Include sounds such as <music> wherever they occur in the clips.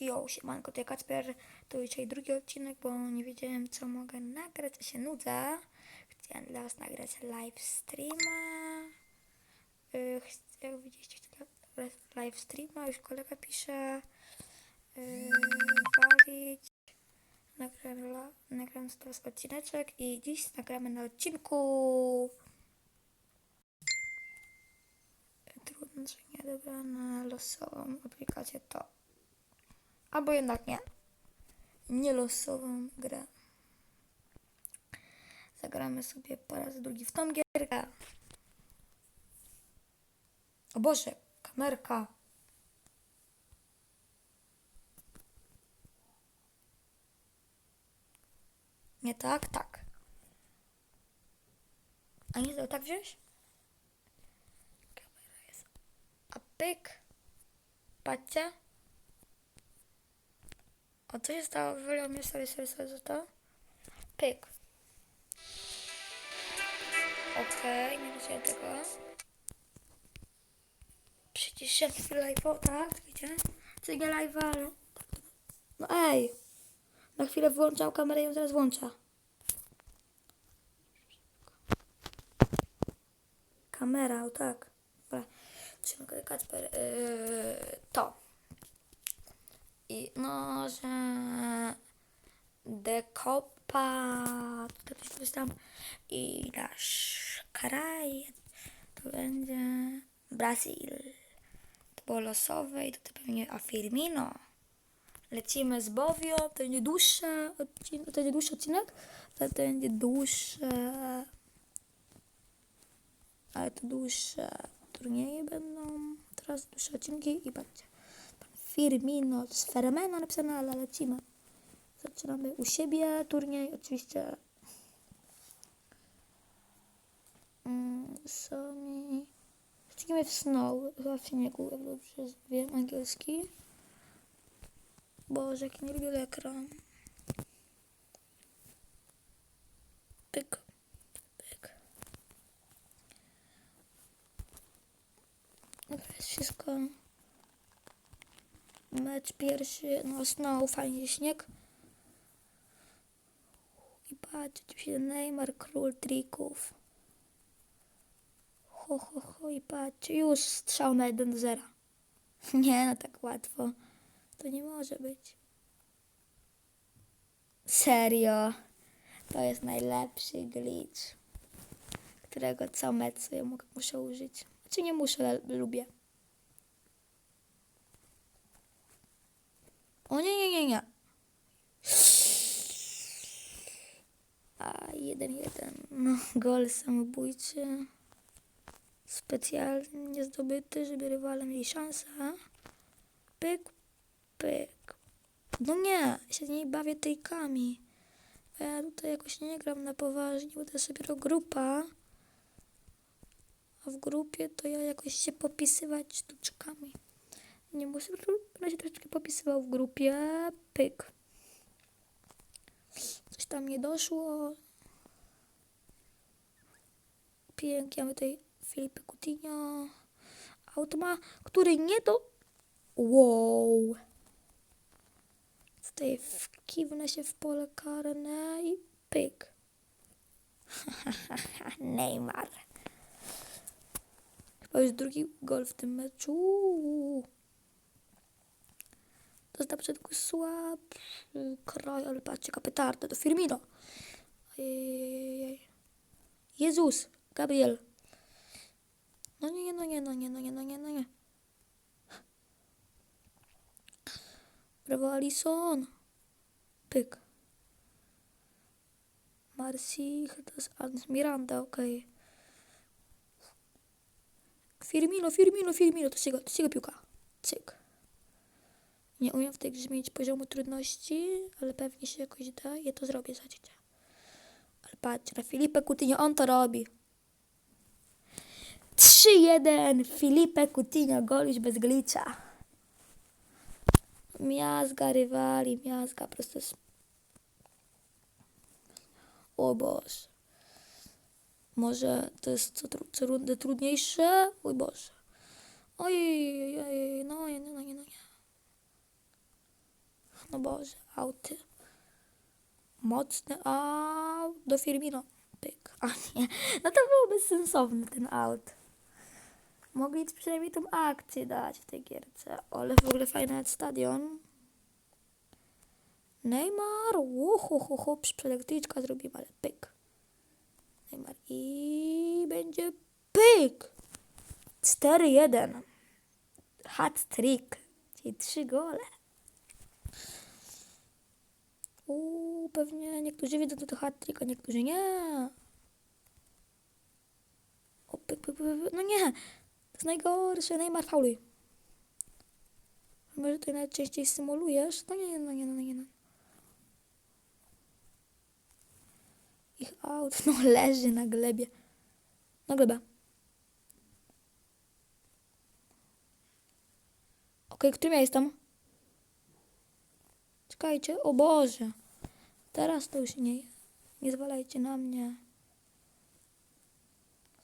Yo, siemanko, to ja Kacper, to dzisiaj drugi odcinek, bo nie wiedziałem co mogę nagrać, a się nudzę. Chciałem dla was nagrać live streama. Yy, jak widzieliście, dla- live streama, już kolega pisze. Yy. Nagram, la- nagram teraz odcineczek i dziś nagramy na odcinku. Trudno, że nie dobra na losową aplikację to. Albo jednak nie. Nie losową grę. Zagramy sobie po raz drugi w tą gierkę. O Boże, kamerka. Nie tak? Tak. A nie to tak wziąć? Kamera jest. A pyk. Patrzcie. O, co stało? Wylał mnie sobie, sobie, sobie, co to? Pyk. Okej, nie widziałem tego. Przecież ja live'a, tak? Widzicie? Nie live'a, ale... No ej! Na chwilę włączam kamerę i ją zaraz włącza. Kamera, o tak. Dobra. Trzymaj Kacper. Yy, to. I no, że dekopa, tutaj coś tam i nasz kraj to będzie Brazil. To było losowe i tutaj pewnie Afirmino. Lecimy z Bowią, to będzie dłuższy odcinek, to będzie dłuższy odcinek, to będzie dłuższe, ale to dłuższe turnieje będą, teraz dłuższe odcinki i patrzcie. Firmino, to jest Feramena napisane, ale lecimy. Zaczynamy u siebie turniej, oczywiście. Mm, Sony. Lecimy w Snow, chyba w śniegu, jak dobrze wiem angielski. Boże, jak nie lubię ekran. Pyk, pyk. Dobra, jest wszystko. Mecz pierwszy, no snow, fajnie śnieg. I patrz, tu się Neymar, król trików. Ho, ho, ho, i patrz, już strzał na 1 do 0. <laughs> Nie, no tak łatwo. To nie może być. Serio. To jest najlepszy glitch, którego co mecz muszę użyć. Znaczy nie muszę, ale lubię. O nie, nie, nie, nie. A, jeden, jeden. No, gol samobójczy. Specjalnie zdobyty, żeby rywale mieli szansę. Pyk, pyk. No nie, się nie bawię trikami. Bo ja tutaj jakoś nie gram na poważnie, bo to jest dopiero grupa. A w grupie to ja jakoś się popisywać sztuczkami. Nie muszę, będę się troszeczkę popisywał w grupie. Pyk. Coś tam nie doszło. Pięknie, mamy tutaj Filipe Coutinho. Automa, który nie do... Wow. Tutaj wkiwnę się w pole karne i pyk. <laughs> Neymar. Chyba już drugi gol w tym meczu. To jest na początku słabszy kraj, ale patrzcie, jaka to Firmino. Jezus, Gabriel. No nie, no nie, no nie, no nie, no nie, no nie. Brawo, Alison. Pyk. Marci, to jest Ans Miranda, okej. Firmino, Firmino, Firmino, to jest jego, to jest jego piłka. Cyk. Nie umiem w tej grze zmienić poziomu trudności, ale pewnie się jakoś da. Ja to zrobię, zobaczycie. Ale patrzcie, na Filipe Coutinho, on to robi. 3-1, Filipe Coutinho, gol już bez glitcha. Miazga rywali, miazga, prosto z... O Boże. Może to jest co, co rundę trudniejsze? Oj Boże. Ojej, ojej, no nie, no nie, no nie. No Boże, auty. Mocny aut do Firmino. Pyk. <laughs> A nie, no to był bezsensowny ten aut. Mogli przynajmniej tą akcję dać w tej gierce. Ale w ogóle fajny stadion. Neymar, uhuhuhu, przelektryczka zrobimy, ale pyk. Neymar i będzie pyk. 4-1. Hat-trick, czyli trzy gole. Uuu, pewnie niektórzy wiedzą, co to hat-trick, a niektórzy nie. O, pyk, pyk, pyk. No nie, to jest najgorsze, Neymar fauluj. Może ty najczęściej symulujesz? No nie, no nie, no nie, no. Ich aut, <laughs> no leży na glebie. Na glebę. Okej, którym ja jestem? Czekajcie, o Boże. Teraz to już nie. Nie zwalajcie na mnie.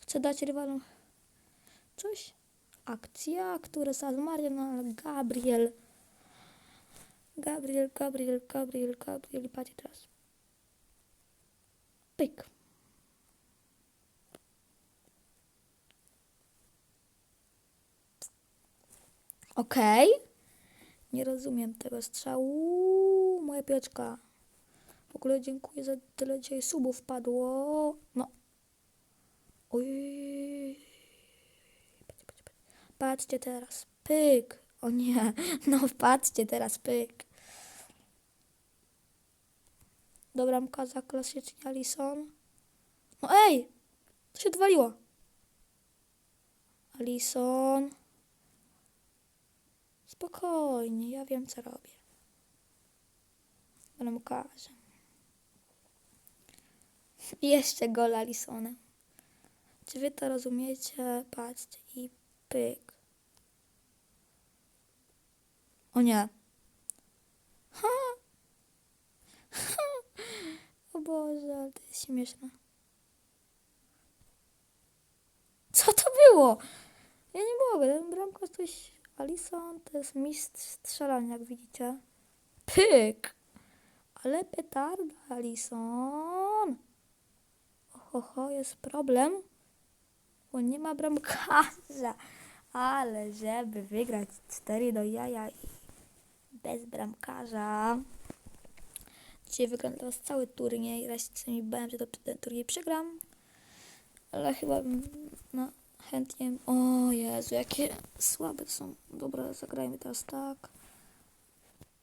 Chcę dać rywalom coś. Akcja, która z Marian, ale Gabriel. Gabriel, Gabriel, Gabriel, Gabriel. Patrzcie teraz. Pyk. Okej. Nie rozumiem tego strzału. Moja piłeczka. W ogóle dziękuję za tyle dzisiaj subów wpadło. No. Oj. Patrzcie, teraz. Pyk. O nie. <laughs> No patrzcie teraz. Pyk. Dobra, mkaza klasycznie Alison. No ej! To się odwaliło. Alison. Spokojnie, ja wiem co robię. Bramkarze. Jeszcze gol Alisona. Czy wy to rozumiecie? Patrzcie i pyk. O nie. Ha! Ha! O Boże, ale to jest śmieszne. Co to było? Ja nie mogę, ten bramkarz coś... Alison to jest mistrz strzelania, jak widzicie. Pyk! Ale petarda, Alison. Oho, jest problem, bo nie ma bramkarza. Ale żeby wygrać 4 do jaja i bez bramkarza. Dzisiaj wygram teraz cały turniej. Raz mi bałem, że to ten turniej przegram. Ale chyba bym, no, chętnie. O Jezu, jakie słabe są. Dobra, zagrajmy teraz tak.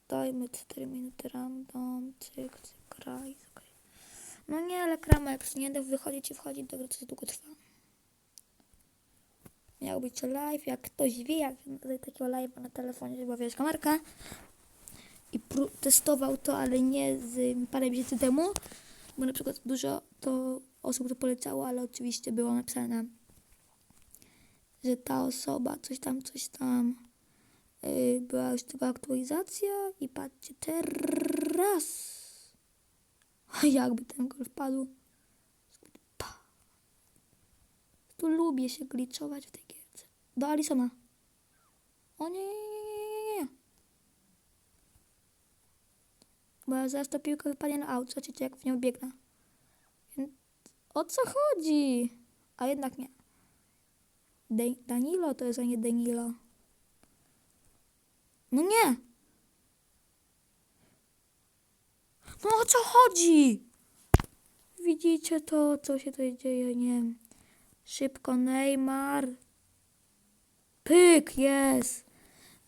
Dajmy 4 minuty random. Cyk, cyk, graj. No nie, ale krama, jak nie będę wychodzić i wchodzić do gry, to długo trwa. Miał być live, jak ktoś wie, jak takiego live'a na telefonie, żeby wiesz, kamerka. I testował to, ale nie z parę miesięcy temu. Bo na przykład dużo to osób to polecało, ale oczywiście było napisane że ta osoba coś tam, coś tam yy, była już taka aktualizacja i patrzcie teraz jakby ten gol wpadł pa. tu lubię się gliczować w tej gierce do Alisona o nie, nie, nie, nie, nie. bo ja zaraz ta piłka wypadnie na aut zobaczycie jak w nią biegnę o co chodzi a jednak nie De Danilo to jest, a nie Danilo. No nie! No o co chodzi? Widzicie to, co się tutaj dzieje, nie wiem. Szybko Neymar. Pyk, jest.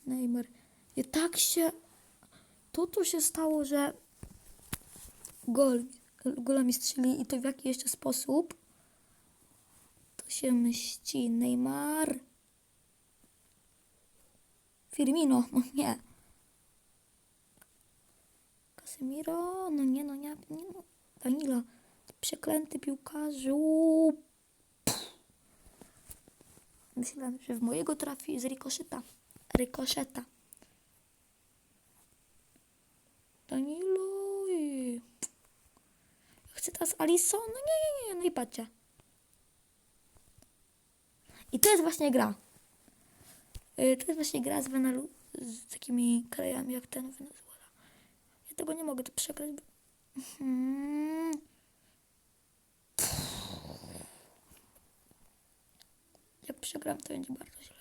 Neymar. I tak się... To tu się stało, że gol, gola mi strzeli i to w jaki jeszcze sposób? się mści Neymar. Firmino, no nie. Casemiro, no nie, no nie, nie no. Danilo, przeklęty piłkarzu. Myślałem, że w mojego trafi z rikoszeta. Rykoszeta. Danilo. Chcę teraz Alison? No nie, nie, nie, no i patrzcie. I to jest właśnie gra. Y, To jest właśnie gra z, Weneru, z takimi krajami jak ten. Ja tego nie mogę tu przegrać. Bo... Mhm. Jak przegram, to będzie bardzo źle.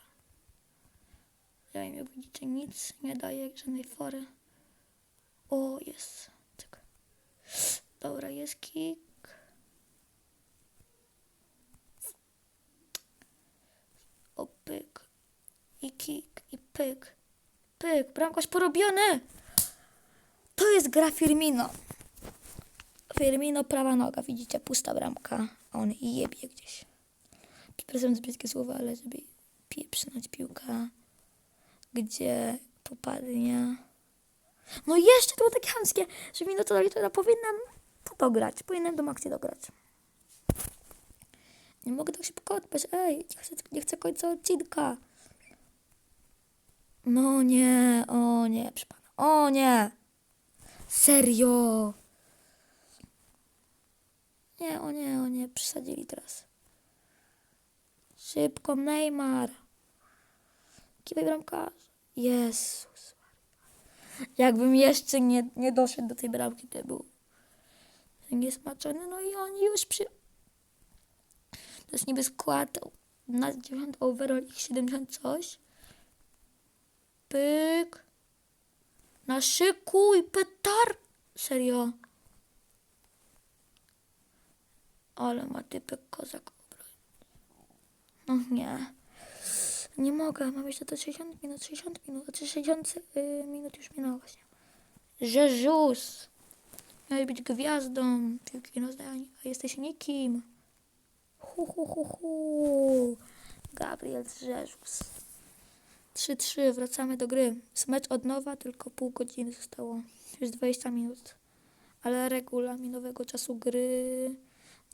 Ja im, jak widzicie, nic nie daje, żadnej fory. O, jest. Cyk. Dobra, jest kick. O, pyk. I kick, i pyk. Pyk, bramkarz porobiony! To jest gra Firmino. Firmino, prawa noga, widzicie, pusta bramka, a on jebie gdzieś. Przepraszam za brzydkie słowa, ale żeby pieprznąć piłka, gdzie popadnie. No jeszcze to było takie chamskie, że mi no to, to powinnam to dograć, powinnam tą akcję dograć. Nie mogę tak szybko odpaść, ej, nie chcę, nie chcę końca odcinka. No nie, o nie, proszę pana, o nie. Serio. Nie, o nie, o nie, przesadzili teraz. Szybko, Neymar. Kiwaj bramkarz. Jezus. Jakbym jeszcze nie, nie doszedł do tej bramki, to był niesmaczony. No i oni już przy... To jest niby skład na 90 overall ich 70 coś. Pyk. Na szykuj, petar. Serio. Ale ma typek kozak. No nie. Nie mogę, mam jeszcze to 60 minut, 60 minut, a 60 y, minut już minęło właśnie. Jezus! Miałeś być gwiazdą piłki nożnej, a jesteś nikim. Hu, hu, hu, hu. Gabriel Jezus. 3-3, wracamy do gry. Smecz od nowa, tylko pół godziny zostało. Już 20 minut. Ale regulaminowego czasu gry.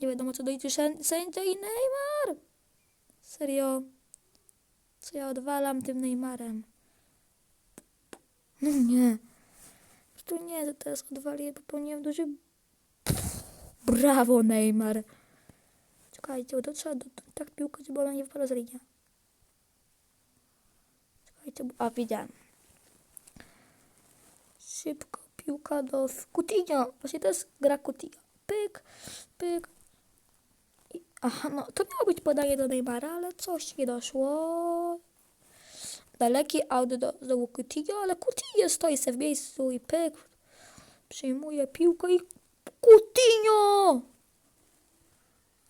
Nie wiadomo co dojdzie sędzia i Neymar. Serio. Co ja odwalam tym Neymarem? No nie. Tu nie, to teraz odwalię, popełniłem duży... Brawo Neymar. Czekajcie, bo to trzeba do, do, tak piłkę, żeby ona nie wypadła z linii. Bo... A, widziałem. Szybko piłka do Coutinho. Właśnie to jest gra Coutinho. Pyk, pyk. I, aha, no to miało być podanie do Neymara, ale coś nie doszło. Daleki aut do, do Coutinho, ale Coutinho stoi sobie w miejscu i pyk. Przyjmuje piłkę i Coutinho!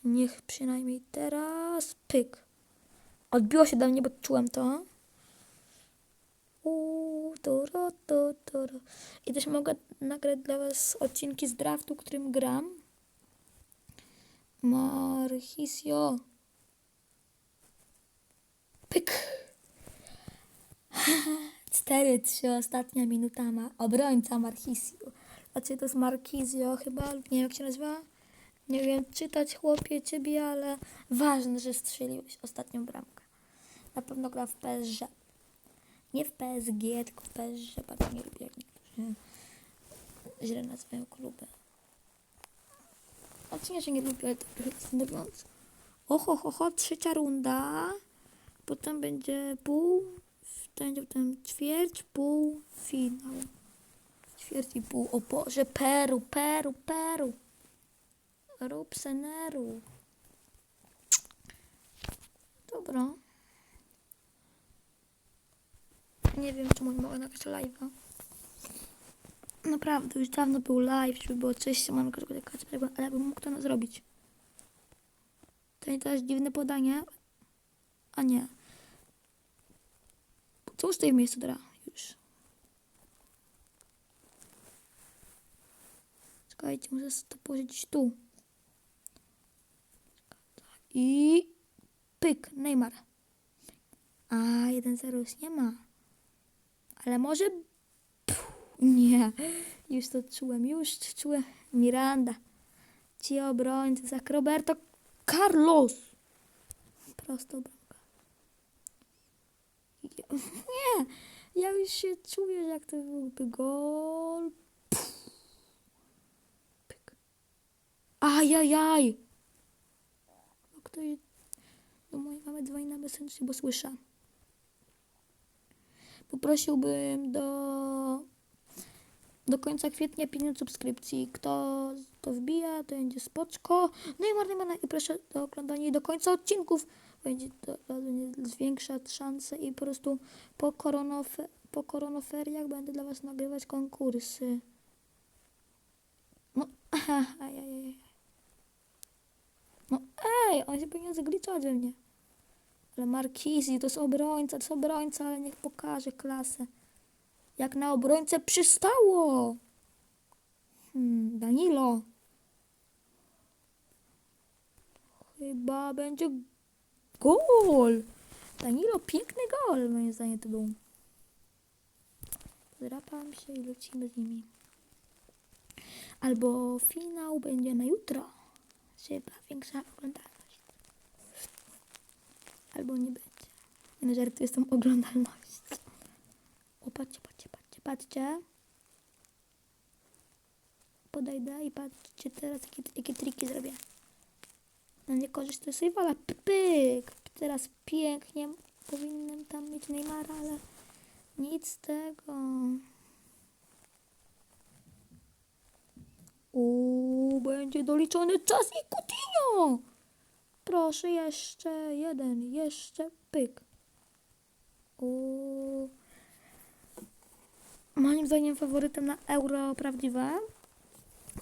Niech przynajmniej teraz pyk. Odbiło się do mnie, bo czułem to. Turo, to, turo. I też mogę nagrać dla Was odcinki z draftu, którym gram. Marchisio. Pyk. <laughs> 4-3, ostatnia minuta ma obrońca Marchisio. Znaczy to jest Marchisio chyba, nie wiem jak się nazywa. Nie wiem czytać chłopie ciebie, ale ważne, że strzeliłeś ostatnią bramkę. Na pewno gra w PSG. Nie w PSG, tylko w PSG. Bardzo nie lubię, jak niektórzy źle nazywają kluby. Znaczy nie, że nie lubię, ale to jest denerwujące. Oho, ho, ho, trzecia runda. Potem będzie pół, będzie potem ćwierć, pół, finał. Ćwierć i pół. O Boże, Peru, Peru, Peru. Rób seneru. Dobra. Nie wiem, czemu nie mogę nagrać live'a. Naprawdę, już dawno był live, żeby było cześć, mam ale bym mógł to zrobić. To nie teraz dziwne podanie. A nie. Co stoi w miejscu teraz? Już. Czekajcie, muszę to położyć tu. I pyk, Neymar. A, 1-0 już nie ma. Ale może... Puh, nie, już to czułem, już czułem. Miranda. Ci obrońcy, jak Roberto Carlos. Prosto bramka. Nie, ja już się czuję, jak to byłby gol. Puh. Pyk. Ajajaj. A kto jest? Do mojej mamy dzwoni na Messenger, bo słyszę. Poprosiłbym do do końca kwietnia 50 subskrypcji. Kto to wbija, to będzie spoczko. No i Marny i proszę do oglądania do końca odcinków. Będzie to będzie zwiększać szanse i po prostu po, koronofe, po koronoferiach będę dla Was nagrywać konkursy. No, <laughs> ajajaj. No ej, on się powinien zgliczać we mnie. Ale Markizi to jest obrońca, to jest obrońca, ale niech pokaże klasę. Jak na obrońcę przystało. Hmm, Danilo. Chyba będzie gol. Danilo, piękny gol, moim zdaniem to był. Się i lecimy z nimi. Albo finał będzie na jutro. Chyba większa oglądalność. Albo nie będzie. Nie no, żartuję z tą oglądalnością. O, patrzcie, patrzcie, patrzcie, patrzcie. Podejdę i patrzcie teraz, jakie, jakie triki zrobię. Na niekorzyść to jest rywala. Pyk! Teraz pięknie powinienem tam mieć Neymara, ale nic z tego. Uuu, będzie doliczony czas i Coutinho! Proszę, jeszcze jeden, jeszcze pyk. Uuu. Moim zdaniem faworytem na euro prawdziwe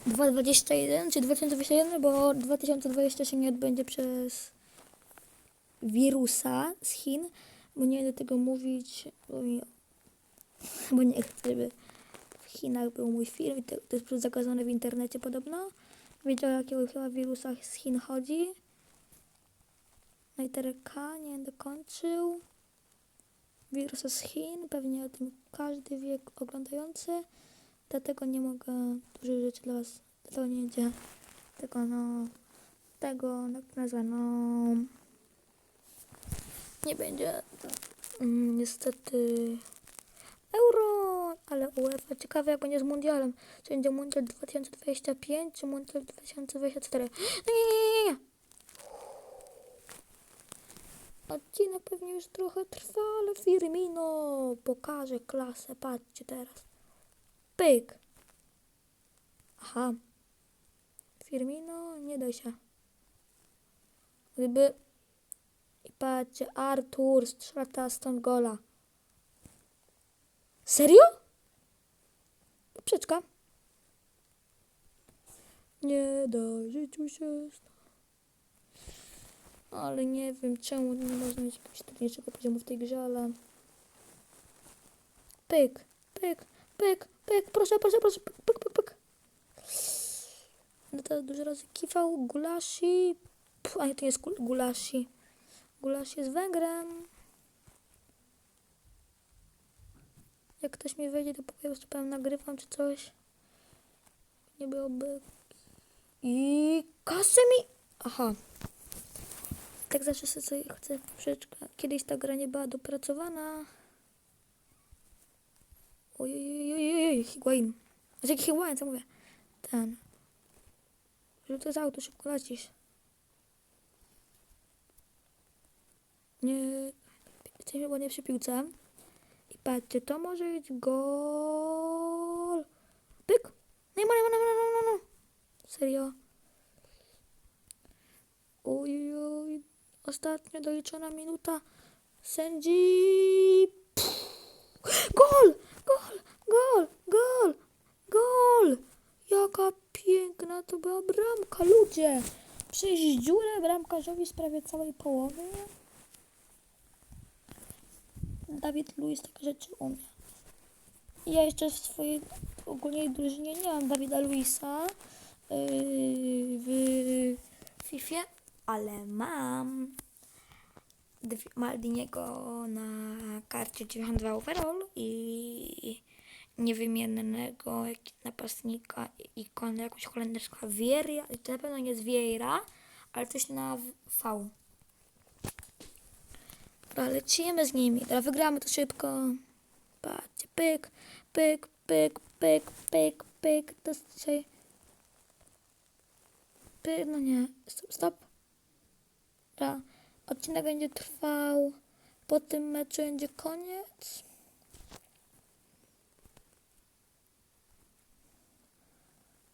2021 czy 2021, bo 2020 się nie odbędzie przez wirusa z Chin, bo nie będę tego mówić, bo, mi, bo nie chcę, żeby w Chinach był mój film to, to jest zakazane w internecie podobno. Wiedział, o jakiego chyba wirusa z Chin chodzi. No i K nie będę kończył. Wirusa z Chin, pewnie o tym każdy wie oglądający. Dlatego nie mogę dużo rzeczy dla Was, dlatego nie będzie tego, no, tego, nazwa, no, nie będzie, mm, niestety, euro, ale UEFA, ciekawe jak będzie z mundialem, czy będzie mundial 2025, czy mundial 2024, no nie, nie, nie, nie, Odcinek pewnie już trochę trwa, ale Firmino pokaże klasę, patrzcie teraz. Pyk. Aha. Firmino, nie da się. Gdyby... I patrzcie, Artur strzela teraz stąd gola. Serio? Poprzeczka. Nie da życiu się. Ale nie wiem czemu nie można mieć jakiegoś trudniejszego poziomu w tej grze, ale... Pyk, pyk, pyk, pyk, proszę, proszę, proszę, pyk, pyk, pyk, pyk. No to dużo razy kiwał, gulashi. Pff, a nie, to nie jest gul- gulashi. Gulashi jest Węgrem. Jak ktoś mi wejdzie do pokoju, to powiem nagrywam czy coś. Nie byłoby... I Kasemi... Aha. Tak zawsze sobie chcę. Kiedyś ta gra nie była dopracowana. Ojej, Higuain. Znaczy jaki Higuain, co mówię? Ten. To jest auto, szybko lecisz. Nie. Jesteśmy ładnie przy piłce. I patrzcie, to może być gol. Pyk! No i no, no, no, no, no. Serio. Oj, oj. Ostatnio doliczona minuta. Sędzi. Gol! Gol! Gol! Gol! Gol! Jaka piękna to była bramka, ludzie! Przejść dziurę bramkarzowi z prawie całej połowy. Dawid Luiz takie rzeczy umie. Ja jeszcze w swojej ogólnej drużynie nie mam Dawida Luisa yy, w FIFA, ale mam Maldiniego na karcie 92 overall i niewymiennego napastnika ikony jakąś holenderską Vieira, to na pewno nie jest Vieira, ale coś na V. Dobra, lecimy z nimi. Dobra, wygramy to szybko. Patrzcie, pyk, pyk, pyk, pyk, pyk, pyk. To jest dzisiaj... Pyk, no nie. Stop, stop. Dobra, odcinek będzie trwał. Po tym meczu będzie koniec.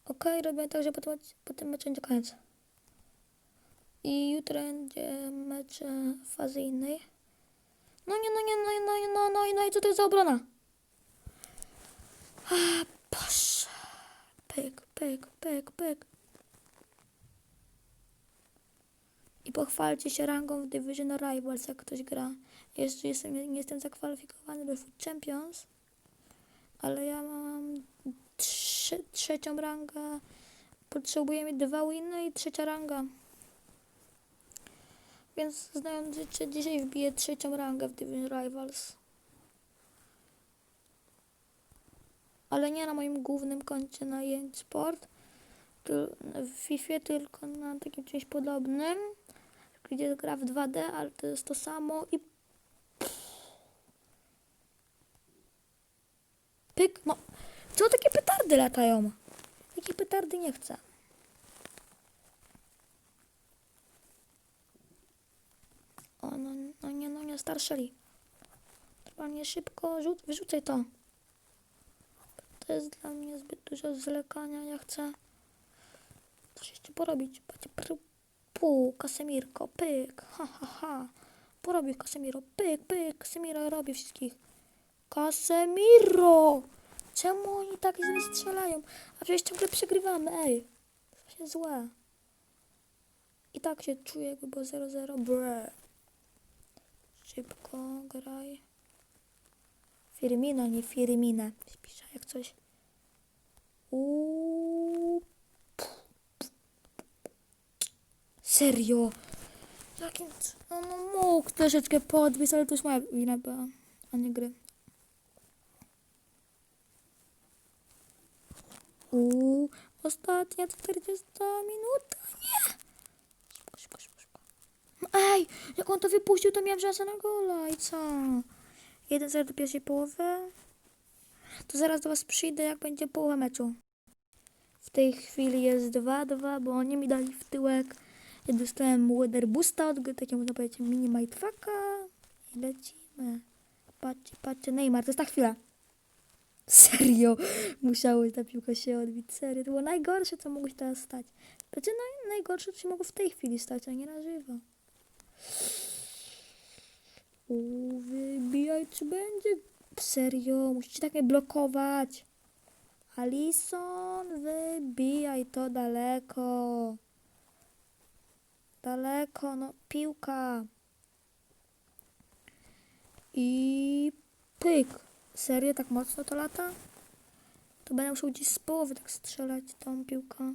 Okej, robię tak, że po tym, po tym meczu będzie koniec. I jutro będzie mecz e, fazy innej. No nie, no nie, no nie, no nie, no, no, no i co to jest za obrona? A, Boże. Pyk, pyk, pyk, pyk. I pochwalcie się rangą w Division Rivals, jak ktoś gra. Jeszcze jestem, nie, jestem zakwalifikowany do Food Champions, ale ja mam trzecią rangę. Potrzebuję mieć dwa winy i trzecia ranga. Więc znając życie, dzisiaj wbiję trzecią rangę w Division Rivals. Ale nie na moim głównym koncie na Jęć Sport, w FIFA, tylko na takim czymś podobnym, gdzie gra w 2D, ale to jest to samo i pyk, no, co takie petardy latają? Takie petardy nie chcę. O, no, no nie, no nie, starszeli. Trzeba nie szybko, rzuc, wyrzucaj to. To jest dla mnie zbyt dużo zwlekania, ja chcę coś jeszcze porobić. Patrzcie, Pu, Kasemirko, pyk, ha, ha, ha. Porobił Kasemiro, pyk, pyk, Kasemiro robi wszystkich. Kasemiro! Czemu oni tak z mnie strzelają? A przecież ciągle przegrywamy, ej. To właśnie złe. I tak się czuję, jakby było 0-0, bre. Szybko graj. Firmino, nie Firmina. Piszę jak coś. Uuu. Serio? Jakim... No, no mógł troszeczkę podbić, ale to już moja wina była, a nie gry. Uuu, ostatnia 40 minuta, nie! Szybko, szybko, szybko, szybko. Ej, jak on to wypuścił, to miałem szansę na gola i co? 1-0 do pierwszej połowy. To zaraz do was przyjdę, jak będzie połowa meczu. W tej chwili jest 2-2, bo oni mi dali w tyłek. Ja dostałem Weather Boosta od gry, takie można powiedzieć mini Mindfucka. I lecimy. Patrzcie, patrzcie, Neymar, to jest ta chwila. Serio, musiało ta piłka się odbić. Serio, to było najgorsze, co mogło się teraz stać. Znaczy, naj, najgorsze, co się mogło w tej chwili stać, a nie na żywo. U, wybijaj, czy będzie? Serio, musicie tak mnie blokować. Alison, wybijaj to daleko. Daleko, no, piłka. I pyk. Serio, tak mocno to lata? To będę musiał gdzieś z połowy tak strzelać tą piłką.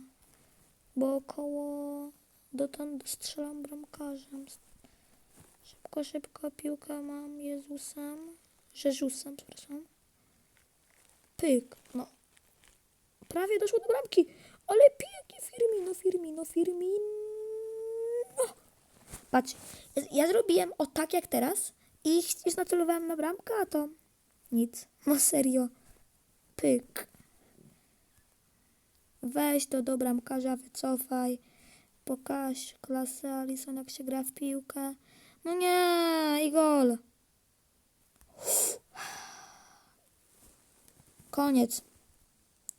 Bo około dotąd strzelam bramkarzem. Szybko, szybko piłkę mam Jezusem. Rzeżusem, przepraszam. Pyk. No. Prawie doszło do bramki. Ale pięknie Firmino, Firmino, Firmino. Patrz, ja, zrobiłem o tak jak teraz i już nacelowałem na bramkę, a to nic. No serio. Pyk. Weź to do bramkarza, wycofaj. Pokaż klasę Alison, jak się gra w piłkę. No nie, i gol. Koniec.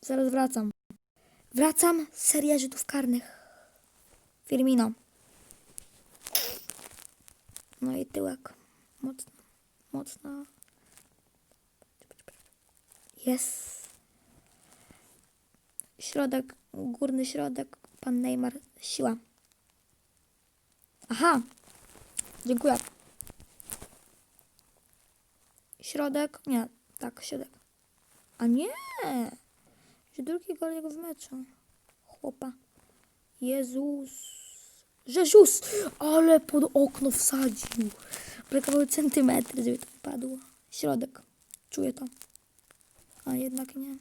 Zaraz wracam. Wracam, seria rzutów karnych. Firmino. No i tyłek. Mocno, mocno. Jest. Środek, górny środek, pan Neymar, siła. Aha, dziękuję. Środek, nie, tak, środek. A nie, że drugi gol jego w meczu. Chłopa. Jezus. Jezus, ale pod okno wsadził. Brakowały centymetry, żeby to wypadło. Środek, czuję to. A jednak nie.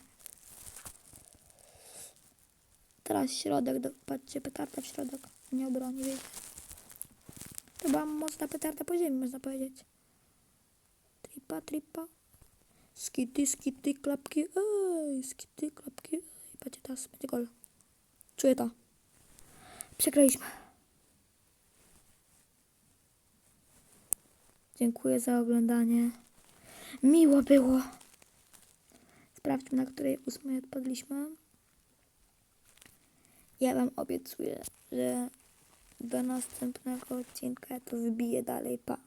Teraz środek, do, patrzcie, petarda w środek. Nie obroni, wiecie. To była mocna petarda po ziemi, można powiedzieć. Tripa, tripa. Skity, skity, klapki, ej, skity, klapki, ej. Patrzcie, teraz będzie gol. Czuję to. Przegraliśmy. Dziękuję za oglądanie. Miło było. Sprawdźmy, na której ósmej odpadliśmy. Ja wam obiecuję, że do następnego odcinka to wbiję dalej. Pa.